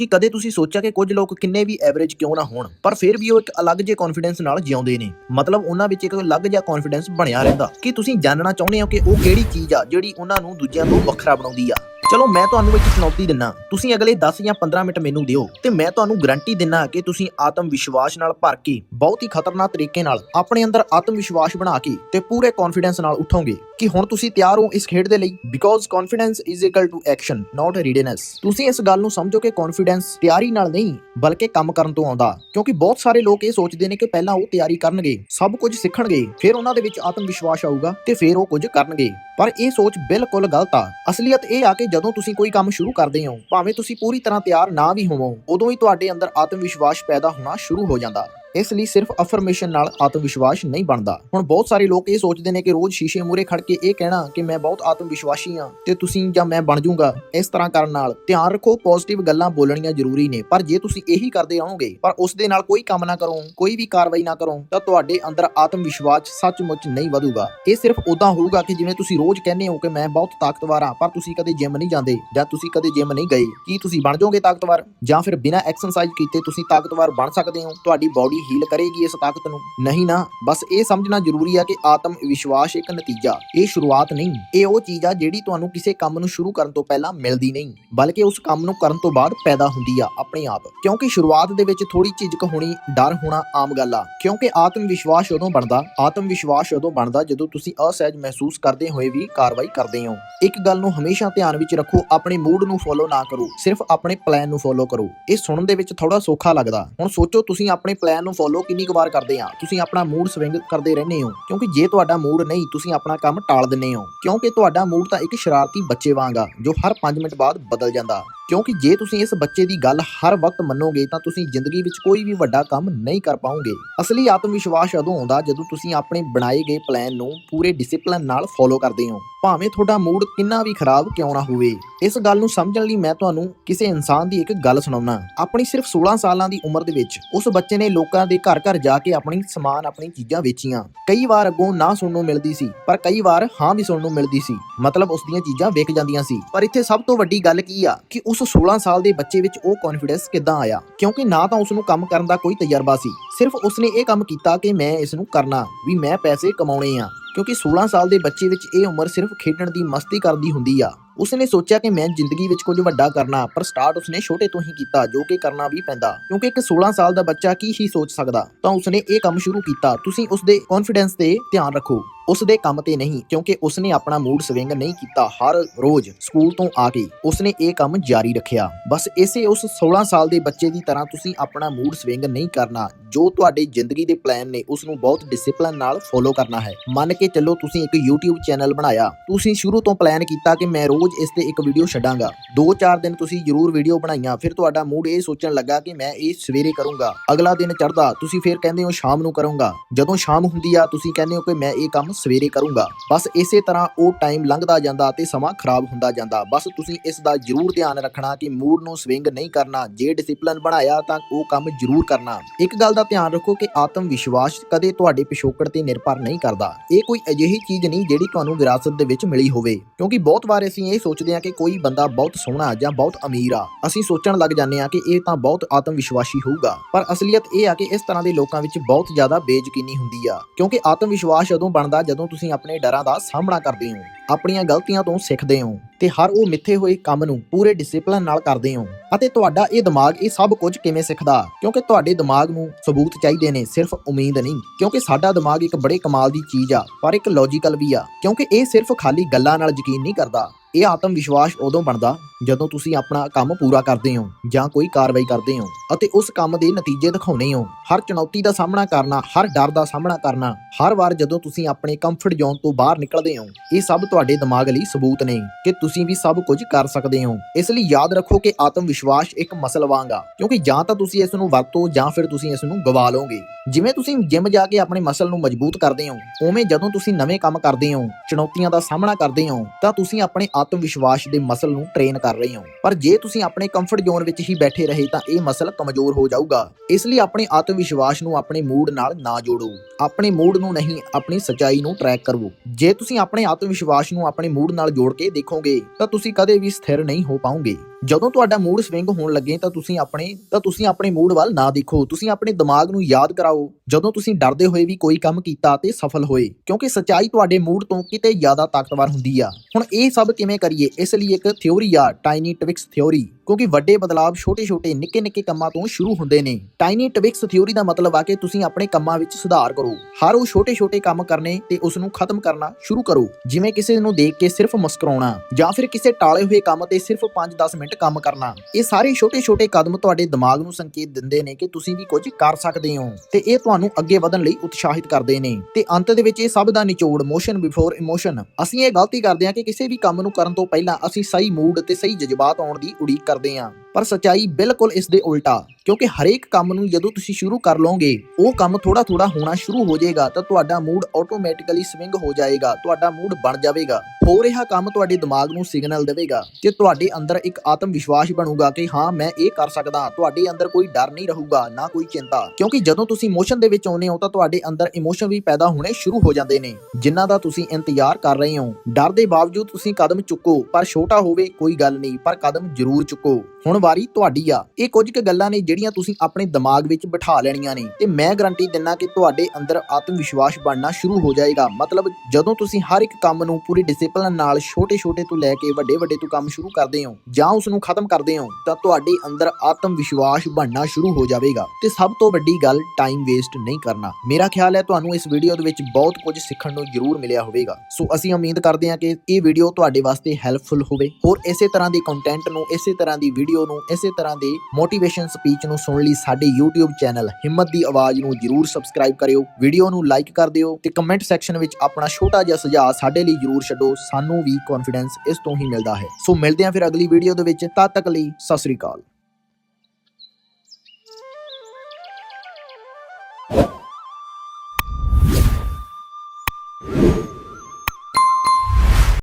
ਕਿ ਕਦੇ ਤੁਸੀਂ ਸੋਚਿਆ ਕਿ ਕੁਝ ਲੋਕ ਕਿੰਨੇ ਵੀ ਐਵਰੇਜ ਕਿਉਂ ਨਾ ਹੋਣ, ਪਰ ਫਿਰ ਵੀ ਉਹ ਇੱਕ ਅਲੱਗ ਜਿਹੇ ਕੌਨਫੀਡੈਂਸ ਨਾਲ ਜਿਉਂਦੇ ਨੇ। ਮਤਲਬ ਉਹਨਾਂ ਵਿੱਚ ਇੱਕ ਅਲੱਗ ਜਿਹਾ ਕੌਨਫੀਡੈਂਸ ਬਣਿਆ ਰਹਿੰਦਾ। ਕਿ ਤੁਸੀਂ ਜਾਣਨਾ ਚਾਹੁੰਦੇ ਹੋ ਕਿ ਉਹ ਕਿਹੜੀ ਚੀਜ਼ ਆ ਜਿਹੜੀ ਉਹਨਾਂ ਨੂੰ ਦੂਜਿਆਂ ਤੋਂ ਵੱਖਰਾ ਬਣਾਉਂਦੀ ਆ? ਚਲੋ ਮੈਂ ਤੁਹਾਨੂੰ ਇੱਕ ਚੁਣੌਤੀ ਦਿੰਨਾ। ਤੁਸੀਂ ਅਗਲੇ 10 ਜਾਂ 15 ਮਿੰਟ ਮੈਨੂੰ ਦਿਓ ਤੇ ਮੈਂ ਤੁਹਾਨੂੰ ਗਾਰੰਟੀ ਦਿੰਨਾ ਕਿ ਤੁਸੀਂ ਆਤਮ ਵਿਸ਼ਵਾਸ ਨਾਲ ਭਰ ਕੇ ਬਹੁਤ ਹੀ ਖਤਰਨਾਕ ਤਰੀਕੇ ਨਾਲ ਆਪਣੇ ਅੰਦਰ ਆਤਮ ਵਿਸ਼ਵਾਸ ਬਣਾ ਕੇ ਤੇ ਪੂਰੇ ਕੌਨਫੀਡੈਂਸ ਨਾਲ ਉਠੋਗੇ ਕਿ ਹੁਣ ਤੁਸੀਂ ਤਿਆਰ ਹੋ ਇਸ ਖੇਡ ਦੇ ਲਈ। Because confidence is equal to action not readiness ਤੁਸੀਂ ਇਸ ਗੱਲ ਨੂੰ ਸਮਝੋ ਕਿ ਕੌਨਫੀਡੈਂਸ ਤਿਆਰੀ ਨਾਲ ਨਹੀਂ, ਬਲਕਿ ਕੰਮ ਕਰਨ ਤੋਂ ਆਉਂਦਾ। ਕਿਉਂਕਿ ਬਹੁਤ ਸਾਰੇ ਲੋਕ ਇਹ ਸੋਚਦੇ ਨੇ ਕਿ ਪਹਿਲਾਂ ਉਹ ਤਿਆਰੀ ਕਰਨਗੇ, ਸਭ ਕੁਝ ਸਿੱਖਣਗੇ, ਫਿਰ ਉਹਨਾਂ ਦੇ ਵਿੱਚ ਆਤਮ ਵਿਸ਼ਵਾਸ ਆਊਗਾ ਤੇ ਫਿਰ ਉਹ ਕੁਝ ਕਰਨਗੇ। ਪਰ ਇਹ ਸੋਚ ਬਿਲਕੁਲ ਗਲਤ ਆ। ਅਸਲੀਅਤ ਇਹ ਆ ਕਿ ਜਦੋਂ ਤੁਸੀਂ ਕੋਈ ਕੰਮ ਸ਼ੁਰੂ ਕਰਦੇ ਹੋ, ਭਾਵੇਂ ਤੁਸੀਂ ਪੂਰੀ ਤਰ੍ਹਾਂ ਤਿਆਰ ਨਾ ਵੀ ਹੋਵੋ, ਉਦੋਂ ਹੀ ਤੁਹਾਡੇ ਅੰਦਰ ਆਤਮ ਵਿਸ਼ਵਾਸ ਪੈਦਾ ਹੋਣਾ ਸ਼ੁਰੂ ਹੋ ਜਾਂਦਾ। ਇਸ ਲਈ ਸਿਰਫ ਅਫਰਮੇਸ਼ਨ ਨਾਲ ਆਤਮ ਵਿਸ਼ਵਾਸ ਨਹੀਂ ਬਣਦਾ। ਹੁਣ ਬਹੁਤ ਸਾਰੇ ਲੋਕ ਇਹ ਸੋਚਦੇ ਨੇ ਕਿ ਰੋਜ਼ ਸ਼ੀਸ਼ੇ ਮੂਹਰੇ ਖੜ ਕੇ ਇਹ ਕਹਿਣਾ ਕਿ ਮੈਂ ਬਹੁਤ ਆਤਮ ਵਿਸ਼ਵਾਸੀ ਹਾਂ ਤੇ ਤੁਸੀਂ ਜਾਂ ਮੈਂ ਬਣ ਜਾਊਂਗਾ, ਇਸ ਤਰ੍ਹਾਂ ਕਰਨ ਨਾਲ। ਧਿਆਨ ਰੱਖੋ ਪੋਜ਼ਿਟਿਵ ਗੱਲਾਂ ਬੋਲਣੀਆਂ ਜ਼ਰੂਰੀ ਨੇ, ਪਰ ਜੇ ਤੁਸੀਂ ਇਹੀ ਕਰਦੇ ਆਓਗੇ ਪਰ ਉਸ ਦੇ ਨਾਲ ਕੋਈ ਕੰਮ ਨਾ ਕਰੋ, ਕੋਈ ਵੀ ਕਾਰਵਾਈ ਨਾ ਕਰੋ, ਤਾਂ ਤੁਹਾਡੇ ਅੰਦਰ ਆਤਮ ਵਿਸ਼ਵਾਸ ਸੱਚਮੁੱਚ ਨਹੀਂ ਵਧੂਗਾ। ਇਹ ਸਿਰਫ ਉਦਾਂ ਹੋਊਗਾ ਕਿ ਜਿਵੇਂ ਤੁਸੀਂ ਰੋਜ਼ ਕਹਿੰਦੇ ਹੋ ਕਿ ਮੈਂ ਬਹੁਤ ਤਾਕਤਵਾਰ ਹਾਂ, ਪਰ ਤੁਸੀਂ ਕਦੇ ਜਿਮ ਨਹੀਂ ਜਾਂਦੇ ਜਾਂ ਤੁਸੀਂ ਕਦੇ ਜਿਮ ਨਹੀਂ ਗਏ। ਕੀ ਤੁਸੀਂ ਬਣ ਜਾਓਗੇ ਤਾਕਤਵਰ? ਜਾਂ ਫਿਰ ਬਿਨਾਂ ਐਕਸਰਸਾਈਜ਼ ਕੀਤੇ ਤੁਸੀਂ ਤਾਕਤਵਾਰ ਬਣ ਸਕਦੇ ਹੋ? ਤੁਹਾਡੀ ਬਾਡੀ ਹੀਲ ਕਰੇਗੀ ਇਸ ਤਾਕਤ ਨੂੰ। ਨਹੀਂ ਨਾ, ਬਸ ਇਹ ਸਮਝਣਾ ਜ਼ਰੂਰੀ ਆ ਕਿ ਆਤਮ ਵਿਸ਼ਵਾਸ ਇੱਕ ਨਤੀਜਾ। ਇਹ ਸ਼ੁਰੂਆਤ ਨਹੀਂ। ਇਹ ਉਹ ਚੀਜ਼ ਆ ਜਿਹੜੀ ਤੁਹਾਨੂੰ ਕਿਸੇ ਕੰਮ ਨੂੰ ਸ਼ੁਰੂ ਕਰਨ ਤੋਂ ਪਹਿਲਾਂ ਮਿਲਦੀ ਨਹੀਂ। ਬਲਕਿ ਉਸ ਕੰਮ ਨੂੰ ਕਰਨ ਤੋਂ ਬਾਅਦ ਪੈਦਾ ਹੁੰਦੀ ਆ, ਆਪਣੇ ਆਪ। ਕਿਉਂਕਿ ਸ਼ੁਰੂਆਤ ਦੇ ਵਿੱਚ ਥੋੜੀ ਝਿਜਕ ਹੋਣੀ ਡਰ ਹੋਣਾ ਆਮ ਗੱਲ ਆ। ਕਿਉਂਕਿ ਆਤਮ ਵਿਸ਼ਵਾਸ ਉਦੋਂ ਬਣਦਾ, ਆਤਮ ਵਿਸ਼ਵਾਸ ਉਦੋਂ ਬਣਦਾ ਜਦੋਂ ਤੁਸੀਂ ਅਸਹਿਜ ਮਹਿਸੂਸ ਕਰਦੇ ਹੋਏ ਵੀ ਕਾਰਵਾਈ ਕਰਦੇ ਹੋ। ਇੱਕ ਗੱਲ ਨੂੰ ਹਮੇਸ਼ਾ ਧਿਆਨ ਵਿੱਚ ਰੱਖੋ, ਆਪਣੇ ਮੂਡ ਨੂੰ ਫੋਲੋ ਨਾ ਕਰੋ। ਸਿਰਫ ਆਪਣੇ ਪਲਾਨ ਨੂੰ ਫੋਲੋ ਕਰੋ। ਇਹ ਸੁਣਨ ਦੇ ਵਿੱਚ ਥੋੜਾ ਸੌਖਾ ਲੱਗਦਾ। ਹੁਣ ਸੋਚੋ ਤੁਸੀਂ ਆਪਣੇ ਪਲਾਨ ਨੂੰ ਫੋਲੋ ਕਿੰਨੀ ਕੁ ਵਾਰ ਕਰਦੇ ਆ, ਤੁਸੀਂ ਆਪਣਾ ਮੂਡ ਸਵਿੰਗ ਕਰਦੇ ਰਹਿੰਦੇ ਹੋ, ਕਿਉਂਕਿ ਜੇ ਤੁਹਾਡਾ ਮੂਡ ਨਹੀਂ, ਤੁਸੀਂ ਆਪਣਾ ਕੰਮ ਟਾਲ ਦਿੰਦੇ ਹੋ, ਕਿਉਂਕਿ ਤੁਹਾਡਾ ਮੂਡ ਤਾਂ ਇੱਕ ਸ਼ਰਾਰਤੀ ਬੱਚੇ ਵਾਂਗ ਆ, ਜੋ ਹਰ 5 ਮਿੰਟ ਬਾਅਦ ਬਦਲ ਜਾਂਦਾ। ਕਿਉਂਕਿ ਜੇ ਤੁਸੀਂ ਇਸ ਬੱਚੇ ਦੀ ਗੱਲ ਹਰ ਵਕਤ ਮੰਨੋਗੇ ਤਾਂ ਤੁਸੀਂ ਜ਼ਿੰਦਗੀ ਵਿੱਚ ਕੋਈ ਵੀ ਵੱਡਾ ਕੰਮ ਨਹੀਂ ਕਰ ਪਾਓਗੇ। ਅਸਲੀ ਆਤਮ ਵਿਸ਼ਵਾਸ ਉਦੋਂ ਆਉਂਦਾ, ਜਦੋਂ ਤੁਸੀਂ ਆਪਣੇ ਬਣਾਏ ਗਏ ਪਲਾਨ ਨੂੰ ਪੂਰੇ ਡਿਸਪਲਿਨ ਨਾਲ ਫੋਲੋ ਕਰਦੇ ਹੋ, ਭਾਵੇਂ ਤੁਹਾਡਾ ਮੂਡ ਕਿੰਨਾ ਵੀ ਖਰਾਬ ਕਿਉਂ ਨਾ ਹੋਵੇ। ਇਸ ਗੱਲ ਨੂੰ ਸਮਝਣ ਲਈ ਮੈਂ ਤੁਹਾਨੂੰ ਕਿਸੇ ਇਨਸਾਨ ਦੀ ਇੱਕ ਗੱਲ ਸੁਣਾਉਣਾ ਆਪਣੀ ਸਿਰਫ 16 ਸਾਲਾਂ ਦੀ ਉਮਰ ਦੇ ਵਿੱਚ ਉਸ ਬੱਚੇ ਨੇ ਲੋਕਾਂ ਦੇ ਘਰ ਘਰ ਜਾ ਕੇ ਆਪਣੀ ਸਮਾਨ, ਆਪਣੀ ਚੀਜ਼ਾਂ ਵੇਚੀਆਂ। ਕਈ ਵਾਰ ਅੱਗੋਂ ਨਾ ਸੁਣਨ ਨੂੰ ਮਿਲਦੀ ਸੀ, ਪਰ ਕਈ ਵਾਰ ਹਾਂ ਵੀ ਸੁਣਨ ਨੂੰ ਮਿਲਦੀ ਸੀ। ਮਤਲਬ ਉਸ ਦੀਆਂ ਚੀਜ਼ਾਂ ਵਿਕ ਜਾਂਦੀਆਂ ਸੀ। ਪਰ ਇੱਥੇ ਸਭ ਤੋਂ ਵੱਡੀ ਗੱਲ ਕੀ ਆ ਕਿ ਉਸ 16 ਸਾਲ ਦੇ ਬੱਚੇ ਵਿੱਚ ਉਹ ਕੌਨਫੀਡੈਂਸ ਕਿੱਦਾਂ ਆਇਆ? ਕਿਉਂਕਿ ਨਾ ਤਾਂ ਉਸ ਨੂੰ ਕੰਮ ਕਰਨ ਦਾ ਕੋਈ ਤਜਰਬਾ ਸੀ। ਸਿਰਫ ਉਸਨੇ ਇਹ ਕੰਮ ਕੀਤਾ ਕਿ ਮੈਂ ਇਸ ਨੂੰ ਕਰਨਾ, ਵੀ ਮੈਂ ਪੈਸੇ ਕਮਾਉਣੇ ਆ। ਕਿਉਂਕਿ 16 ਸਾਲ ਦੇ ਬੱਚੇ ਵਿੱਚ ਇਹ ਉਮਰ ਸਿਰਫ ਖੇਡਣ ਦੀ ਮਸਤੀ ਕਰਦੀ ਹੁੰਦੀ ਆ। ਉਸਨੇ ਸੋਚਿਆ ਕਿ ਮੈਂ ਜ਼ਿੰਦਗੀ ਵਿੱਚ ਕੁਝ ਵੱਡਾ ਕਰਨਾ, ਪਰ ਸਟਾਰਟ ਉਸਨੇ ਛੋਟੇ ਤੋਂ ਹੀ ਕੀਤਾ, ਜੋ ਕਿ ਕਰਨਾ ਵੀ ਪੈਂਦਾ। ਕਿਉਂਕਿ ਇੱਕ 16 ਸਾਲ ਦਾ ਬੱਚਾ ਕੀ ਹੀ ਸੋਚ ਸਕਦਾ? ਤਾਂ ਉਸਨੇ ਇਹ ਕੰਮ ਸ਼ੁਰੂ ਕੀਤਾ। ਤੁਸੀਂ ਉਸਦੇ ਕੌਨਫੀਡੈਂਸ ਤੇ ਧਿਆਨ ਰੱਖੋ। ਉਸ ਕੰਮ ਤੇ ਨਹੀਂ, ਕਿਉਂਕਿ ਉਸਨੇ ਆਪਣਾ ਮੂਡ ਸਵਿੰਗ ਨਹੀਂ ਕੀਤਾ ਹਰ ਰੋਜ਼ ਸਕੂਲ ਤੋਂ ਆ ਕੇ। ਉਸਨੇ ਇਹ ਕੰਮ ਜਾਰੀ ਰੱਖਿਆ। ਬਸ ਇਸੇ ਉਸ 16 ਸਾਲ ਦੇ ਬੱਚੇ ਦੀ ਤਰ੍ਹਾਂ ਤੁਸੀਂ ਆਪਣਾ ਮੂਡ ਸਵਿੰਗ ਨਹੀਂ ਕਰਨਾ, ਜੋ ਤੁਹਾਡੇ ਜ਼ਿੰਦਗੀ ਦੇ ਪਲਾਨ ਨੇ ਉਸ ਨੂੰ ਬਹੁਤ ਡਿਸਪਲਿਨ ਨਾਲ ਫੋਲੋ ਕਰਨਾ ਹੈ। ਮੰਨ ਕੇ ਚੱਲੋ ਤੁਸੀਂ ਇੱਕ YouTube ਚੈਨਲ ਬਣਾਇਆ। ਤੁਸੀਂ ਸ਼ੁਰੂ ਤੋਂ ਪਲਾਨ ਕੀਤਾ ਕਿ ਮੈਂ ਰੋਜ਼ ਇਸ ਤੇ ਇੱਕ ਵੀਡੀਓ ਛੱਡਾਂਗਾ। 2-4 ਦਿਨ ਤੁਸੀਂ ਜ਼ਰੂਰ ਵੀਡੀਓ ਬਣਾਈਆਂ, ਫਿਰ ਤੁਹਾਡਾ ਮੂਡ ਇਹ ਸੋਚਣ ਲੱਗਾ ਕਿ ਮੈਂ ਇਹ ਸਵੇਰੇ ਕਰੂੰਗਾ। ਅਗਲਾ ਦਿਨ ਚੜਦਾ ਤੁਸੀਂ ਫਿਰ ਕਹਿੰਦੇ ਹੋ ਸ਼ਾਮ ਨੂੰ ਕਰੂੰਗਾ। ਜਦੋਂ ਸ਼ਾਮ ਹੁੰਦੀ ਆ, ਤੁਸੀਂ ਕਹਿੰਦੇ ਹੋ ਕਿ ਮੈਂ ਇਹ ਕੰਮ ਸਵੇਰੇ ਕਰੂੰਗਾ। ਬਸ ਇਸੇ ਤਰ੍ਹਾਂ ਉਹ ਟਾਈਮ ਲੰਘਦਾ ਜਾਂਦਾ ਤੇ ਸਮਾਂ ਖਰਾਬ ਹੁੰਦਾ ਜਾਂਦਾ। ਬਸ ਤੁਸੀਂ ਇਸ ਦਾ ਜ਼ਰੂਰ ਧਿਆਨ ਰੱਖਣਾ ਕਿ ਮੂਡ ਨੂੰ ਸਵਿੰਗ ਨਹੀਂ ਕਰਨਾ। ਜੇ ਡਿਸਪਲਿਨ ਬਣਾਇਆ ਤਾਂ ਉਹ ਕੰਮ ਜ਼ਰੂਰ ਕਰਨਾ। ਇੱਕ ਗੱਲ ਦਾ ਧਿਆਨ ਰੱਖੋ ਕਿ ਆਤਮ ਵਿਸ਼ਵਾਸ ਕਦੇ ਤੁਹਾਡੇ ਪਿਛੋਕੜ ਤੇ ਨਿਰਭਰ ਨਹੀਂ ਕਰਦਾ। ਇਹ ਕੋਈ ਅਜਿਹੀ ਚੀਜ਼ ਨਹੀਂ ਜਿਹੜੀ ਤੁਹਾਨੂੰ ਵਿਰਾਸਤ ਦੇ ਵਿੱਚ ਮਿਲੀ ਹੋਵੇ। ਕਿਉਂਕਿ ਬਹੁਤ ਵਾਰ ਅਸੀਂ ਇਹ ਸੋਚਦੇ ਹਾਂ ਕਿ ਕੋਈ ਬੰਦਾ ਬਹੁਤ ਸੋਹਣਾ ਜਾਂ ਬਹੁਤ ਅਮੀਰ ਆ। ਅਸੀਂ ਸੋਚਣ ਲੱਗ ਜਾਂਦੇ ਹਾਂ ਕਿ ਇਹ ਤਾਂ ਬਹੁਤ ਆਤਮ ਵਿਸ਼ਵਾਸੀ ਹੋਊਗਾ। ਪਰ ਅਸਲੀਅਤ ਇਹ ਆ ਕਿ ਇਸ ਤਰ੍ਹਾਂ ਦੇ ਲੋਕਾਂ ਵਿੱਚ ਬਹੁਤ ਜ਼ਿਆਦਾ ਬੇਯਕੀਨੀ ਹੁੰਦੀ ਆ। ਕਿਉਂਕਿ ਆਤਮ ਵਿਸ਼ਵਾਸ ਉਦੋਂ ਬਣਦਾ, ਜਦੋਂ ਤੁਸੀਂ ਆਪਣੇ ਡਰਾਂ ਦਾ ਸਾਹਮਣਾ ਕਰਦੇ ਹੋ, ਆਪਣੀਆਂ ਗਲਤੀਆਂ ਤੋਂ ਸਿੱਖਦੇ ਹੋ ਤੇ ਹਰ ਉਹ ਮਿੱਥੇ ਹੋਏ ਕੰਮ ਨੂੰ ਪੂਰੇ ਡਿਸਪਲਿਨ ਨਾਲ ਕਰਦੇ ਹੋ। ਅਤੇ ਤੁਹਾਡਾ ਇਹ ਦਿਮਾਗ ਇਹ ਸਭ ਕੁਝ ਕਿਵੇਂ ਸਿੱਖਦਾ? ਕਿਉਂਕਿ ਤੁਹਾਡੇ ਦਿਮਾਗ ਨੂੰ ਸਬੂਤ ਚਾਹੀਦੇ ਨੇ, ਸਿਰਫ ਉਮੀਦ ਨਹੀਂ। ਕਿਉਂਕਿ ਸਾਡਾ ਦਿਮਾਗ ਇੱਕ ਬੜੇ ਕਮਾਲ ਦੀ ਚੀਜ਼ ਆ, ਪਰ ਇੱਕ ਲੌਜੀਕਲ ਵੀ ਆ। ਕਿਉਂਕਿ ਇਹ ਸਿਰਫ ਖਾਲੀ ਗੱਲਾਂ ਨਾਲ ਯਕੀਨ ਨਹੀਂ ਕਰਦਾ। ਇਹ ਆਤਮ ਵਿਸ਼ਵਾਸ ਉਦੋਂ ਬਣਦਾ ਜਦੋਂ ਤੁਸੀਂ ਆਪਣਾ ਕੰਮ ਪੂਰਾ ਕਰਦੇ ਹੋ ਜਾਂ ਕੋਈ ਕਾਰਵਾਈ ਕਰਦੇ ਹੋ ਅਤੇ ਉਸ ਕੰਮ ਦੇ ਨਤੀਜੇ ਦਿਖਾਉਣੇ ਹੋ। ਹਰ ਚੁਣੌਤੀ ਦਾ ਸਾਹਮਣਾ ਕਰਨਾ, ਹਰ ਡਰ ਦਾ ਸਾਹਮਣਾ ਕਰਨਾ, ਹਰ ਵਾਰ ਜਦੋਂ ਤੁਸੀਂ ਆਪਣੇ ਕੰਫਰਟ ਜ਼ੋਨ ਤੋਂ ਬਾਹਰ ਨਿਕਲਦੇ ਹੋ, ਇਹ ਸਭ ਤੁਹਾਡੇ ਦਿਮਾਗ ਲਈ ਸਬੂਤ ਨੇ ਕਿ ਤੁਸੀਂ ਵੀ ਸਭ ਕੁਝ ਕਰ ਸਕਦੇ ਹੋ। ਇਸ ਲਈ ਯਾਦ ਰੱਖੋ ਕਿ ਆਤਮ ਵਿਸ਼ਵਾਸ ਇੱਕ ਮਸਲ ਵਾਂਗ ਆ, ਕਿਉਂਕਿ ਜਾਂ ਤਾਂ ਤੁਸੀਂ ਇਸ ਨੂੰ ਵਰਤੋ ਜਾਂ ਫਿਰ ਤੁਸੀਂ ਇਸ ਨੂੰ ਗਵਾ ਲਓਗੇ। ਜਿਵੇਂ ਤੁਸੀਂ ਜਿਮ ਜਾ ਕੇ ਆਪਣੇ ਮਸਲ ਨੂੰ ਮਜ਼ਬੂਤ ਕਰਦੇ ਹੋ, ਉਵੇਂ ਜਦੋਂ ਤੁਸੀਂ ਨਵੇਂ ਕੰਮ ਕਰਦੇ ਹੋ, ਚੁਣੌਤੀਆਂ ਦਾ ਸਾਹਮਣਾ ਕਰਦੇ ਹੋ, ਤਾਂ ਤੁਸੀਂ ਆਪਣੇ ਆਤਮ ਵਿਸ਼ਵਾਸ ਦੇ ਮਸਲ ਨੂੰ ਟ੍ਰੇਨ ਕਰ ਰਹੇ ਹੋ। ਪਰ ਜੇ ਤੁਸੀਂ ਆਪਣੇ ਕੰਫਰਟ ਜ਼ੋਨ ਵਿੱਚ ਹੀ ਬੈਠੇ ਰਹੇ ਤਾਂ ਇਹ ਮਸਲ ਕਮਜ਼ੋਰ ਹੋ ਜਾਊਗਾ। ਇਸ ਲਈ ਆਪਣੇ ਆਤਮ ਵਿਸ਼ਵਾਸ ਨੂੰ ਆਪਣੇ ਮੂਡ ਨਾਲ ਨਾ ਜੋੜੋ। ਆਪਣੇ ਮੂਡ ਨੂੰ ਨਹੀਂ, ਆਪਣੀ ਸਚਾਈ ਨੂੰ ਟਰੈਕ ਕਰੋ। ਜੇ ਤੁਸੀਂ ਆਪਣੇ ਆਤਮ ਵਿਸ਼ਵਾਸ ਨੂੰ ਆਪਣੇ ਮੂਡ ਨਾਲ ਜੋੜ ਕੇ ਦੇਖੋਗੇ ਤਾਂ ਤੁਸੀਂ ਕਦੇ ਵੀ ਸਥਿਰ ਨਹੀਂ ਹੋ ਪਾਓਗੇ ਜਦੋਂ ਤੁਹਾਡਾ ਮੂਡ ਸਵਿੰਗ ਹੋਣ ਲੱਗੇ ਤਾਂ ਤੁਸੀਂ ਆਪਣੇ, ਤਾਂ ਤੁਸੀਂ ਆਪਣੇ ਮੂਡ ਵੱਲ ਨਾ ਦੇਖੋ। ਤੁਸੀਂ ਆਪਣੇ ਦਿਮਾਗ ਨੂੰ ਯਾਦ ਕਰਾਓ। ਜਦੋਂ ਤੁਸੀਂ ਡਰਦੇ ਹੋਏ ਵੀ ਕੋਈ ਕੰਮ ਕੀਤਾ ਤੇ ਸਫਲ ਹੋਏ, ਕਿਉਂਕਿ ਸੱਚਾਈ ਤੁਹਾਡੇ ਮੂਡ ਤੋਂ ਕਿਤੇ ਜ਼ਿਆਦਾ ਤਾਕਤਵਰ ਹੁੰਦੀ ਆ। ਹੁਣ ਇਹ ਸਭ ਕਿਵੇਂ ਕਰੀਏ? ਇਸ ਲਈ ਇੱਕ ਥਿਉਰੀ ਆ ਟਾਈਨੀ ਟਵਿਕਸ ਥਿਉਰੀ ਕਿਉਂਕਿ ਵੱਡੇ ਬਦਲਾਅ ਛੋਟੇ-ਛੋਟੇ, ਨਿੱਕੇ-ਨਿੱਕੇ ਕੰਮਾਂ ਤੋਂ ਸ਼ੁਰੂ ਹੁੰਦੇ ਨੇ। ਟਾਈਨੀ ਟਵਿਕਸ ਥਿਉਰੀ ਦਾ ਮਤਲਬ ਆ ਕਿ ਤੁਸੀਂ ਆਪਣੇ ਕੰਮਾਂ ਵਿੱਚ ਸੁਧਾਰ ਕਰੋ। ਹਰ ਉਹ ਛੋਟੇ-ਛੋਟੇ ਕੰਮ ਕਰਨੇ ਤੇ ਉਸ ਨੂੰ ਖਤਮ ਕਰਨਾ ਸ਼ੁਰੂ ਕਰੋ। ਜਿਵੇਂ ਕਿਸੇ ਨੂੰ ਦੇਖ ਕੇ ਸਿਰਫ ਮੁਸਕਰਾਉਣਾ ਜਾਂ ਫਿਰ ਕਿਸੇ ਟਾਲੇ ਹੋਏ ਕੰਮ ਤੇ ਸਿਰਫ 5-10 ਮਿੰਟ ਕੰਮ ਕਰਨਾ। ਇਹ ਸਾਰੇ ਛੋਟੇ-ਛੋਟੇ ਕਦਮ ਤੁਹਾਡੇ ਦਿਮਾਗ ਨੂੰ ਸੰਕੇਤ ਦਿੰਦੇ ਨੇ ਕਿ ਤੁਸੀਂ ਵੀ ਕੁਝ ਕਰ ਸਕਦੇ ਹੋ ਤੇ ਇਹ ਤੁਹਾਨੂੰ ਅੱਗੇ ਵਧਣ ਲਈ ਉਤਸ਼ਾਹਿਤ ਕਰਦੇ ਨੇ। ਤੇ ਅੰਤ ਦੇ ਵਿੱਚ ਇਹ ਸਭ ਦਾ ਨਿਚੋੜ ਮੋਸ਼ਨ ਬਿਫੋਰ ਇਮੋਸ਼ਨ ਅਸੀਂ ਇਹ ਗਲਤੀ ਕਰਦੇ ਹਾਂ ਕਿ ਕਿਸੇ ਵੀ ਕੰਮ ਨੂੰ ਕਰਨ ਤੋਂ ਪਹਿਲਾਂ ਅਸੀਂ ਸਹੀ ਮੂਡ ਤੇ ਸਹੀ ਜਜ਼ਬਾਤ ਆਉਣ ਦੀ ਉਡੀਕ ਕਰਦੇ ਹਾਂ ਪਰ ਸੱਚਾਈ ਬਿਲਕੁਲ ਇਸ ਦੇ ਉਲਟਾ, ਕਿਉਂਕਿ ਹਰੇਕ ਕੰਮ ਨੂੰ ਜਦੋਂ ਤੁਸੀਂ ਸ਼ੁਰੂ ਕਰ ਲਓਗੇ, ਉਹ ਕੰਮ ਥੋੜਾ ਥੋੜਾ ਹੋਣਾ ਸ਼ੁਰੂ ਹੋ ਜਾਏਗਾ, ਤਾਂ ਤੁਹਾਡਾ ਮੂਡ ਆਟੋਮੈਟਿਕਲੀ ਸਵਿੰਗ ਹੋ ਜਾਏਗਾ, ਤੁਹਾਡਾ ਮੂਡ ਬਣ ਜਾਵੇਗਾ। ਹੋ ਰਿਹਾ ਕੰਮ ਤੁਹਾਡੇ ਦਿਮਾਗ ਨੂੰ ਸਿਗਨਲ ਦੇਵੇਗਾ ਤੇ ਤੁਹਾਡੇ ਅੰਦਰ ਇੱਕ ਆਤਮ ਵਿਸ਼ਵਾਸ ਬਣੂਗਾ ਕਿ ਹਾਂ, ਮੈਂ ਇਹ ਕਰ ਸਕਦਾ, ਤੁਹਾਡੇ ਅੰਦਰ ਕੋਈ ਡਰ ਨਹੀਂ ਰਹੂਗਾ, ਨਾ ਕੋਈ ਚਿੰਤਾ। ਕਿਉਂਕਿ ਜਦੋਂ ਤੁਸੀਂ ਮੋਸ਼ਨ ਦੇ ਵਿੱਚ ਆਉਂਦੇ ਹੋ, ਤਾਂ ਤੁਹਾਡੇ ਅੰਦਰ ਇਮੋਸ਼ਨ ਵੀ ਪੈਦਾ ਹੋਣੇ ਸ਼ੁਰੂ ਹੋ ਜਾਂਦੇ ਨੇ ਜਿਨ੍ਹਾਂ ਦਾ ਤੁਸੀਂ ਇੰਤਜ਼ਾਰ ਕਰ ਰਹੇ ਹੋ। ਡਰ ਦੇ ਬਾਵਜੂਦ ਤੁਸੀਂ ਕਦਮ ਚੁੱਕੋ, ਪਰ ਛੋਟਾ ਹੋਵੇ ਕੋਈ ਗੱਲ ਨਹੀਂ, ਪਰ ਕਦਮ ਜ਼ਰੂਰ ਚੁੱਕੋ। ਹੁਣ ਵਾਰੀ ਤੁਹਾਡੀ ਆ। ਇਹ ਕੁਝ ਕੁ ਗੱਲਾਂ ਨੇ ਜਿਹੜੀਆਂ ਤੁਸੀਂ ਆਪਣੇ ਦਿਮਾਗ ਵਿੱਚ ਬਿਠਾ ਲੈਣੀਆਂ ਨੇ। ਤੇ ਮੈਂ ਗਾਰੰਟੀ ਦਿੰਨਾ ਕਿ ਤੁਹਾਡੇ ਅੰਦਰ ਆਤਮ ਵਿਸ਼ਵਾਸ ਬਣਨਾ ਸ਼ੁਰੂ ਹੋ ਜਾਏਗਾ। ਮਤਲਬ ਜਦੋਂ ਤੁਸੀਂ ਹਰ ਇੱਕ ਕੰਮ ਨੂੰ ਪੂਰੀ ਡਿਸਪਲਿਨ ਨਾਲ ਛੋਟੇ-ਛੋਟੇ ਤੋਂ ਲੈ ਕੇ ਵੱਡੇ-ਵੱਡੇ ਤੋਂ ਕੰਮ ਸ਼ੁਰੂ ਕਰਦੇ ਹੋ ਜਾਂ ਉਸ ਨੂੰ ਖਤਮ ਕਰਦੇ ਹੋ, ਤਾਂ ਤੁਹਾਡੇ ਅੰਦਰ ਆਤਮ ਵਿਸ਼ਵਾਸ ਬਣਨਾ ਸ਼ੁਰੂ ਹੋ ਜਾਵੇਗਾ। ਤੇ ਸਭ ਤੋਂ ਵੱਡੀ ਗੱਲ ਟਾਈਮ ਵੇਸਟ ਨਹੀਂ ਕਰਨਾ। ਮੇਰਾ ਖਿਆਲ ਹੈ ਤੁਹਾਨੂੰ ਇਸ ਵੀਡੀਓ ਦੇ ਵਿੱਚ ਬਹੁਤ ਕੁਝ ਸਿੱਖਣ ਨੂੰ ਜ਼ਰੂਰ ਮਿਲਿਆ ਹੋਵੇਗਾ। ਸੋ ਅਸੀਂ ਉਮੀਦ ਕਰਦੇ ਹਾਂ ਕਿ ਇਹ ਵੀਡੀਓ ਤੁਹਾਡੇ ਵਾਸਤੇ ਹੈਲਪਫੁਲ ਹੋਵੇ। ਹੋਰ ਇਸੇ ਤਰ੍ਹਾਂ ਦੇ ਕੰਟੈਂਟ ਨੂੰ ਇਸੇ ਤਰ੍ਹਾਂ ਦੀ ਵੀਡੀਓ ਨੂੰ ਇਸੇ ਤਰ੍ਹਾਂ ਦੇ ਮੋਟੀਵੇਸ਼ਨ ਸਪੀਚ ਨੂੰ ਸੁਣਨ ਲਈ ਸਾਡੇ YouTube ਚੈਨਲ ਹਿੰਮਤ ਦੀ ਆਵਾਜ਼ ਨੂੰ ਜਰੂਰ ਸਬਸਕ੍ਰਾਈਬ ਕਰਿਓ। ਵੀਡੀਓ ਨੂੰ ਲਾਈਕ ਕਰ ਦਿਓ ਤੇ ਕਮੈਂਟ ਸੈਕਸ਼ਨ ਵਿੱਚ ਆਪਣਾ ਛੋਟਾ ਜਿਹਾ ਸੁਝਾਅ ਸਾਡੇ ਲਈ ਜਰੂਰ ਛੱਡੋ। ਸਾਨੂੰ ਵੀ ਕੌਨਫੀਡੈਂਸ ਇਸ ਤੋਂ ਹੀ ਮਿਲਦਾ ਹੈ। ਸੋ ਮਿਲਦੇ ਹਾਂ ਫਿਰ ਅਗਲੀ ਵੀਡੀਓ ਦੇ ਵਿੱਚ। ਤਦ ਤੱਕ ਲਈ ਸਤਿ ਸ੍ਰੀ ਅਕਾਲ।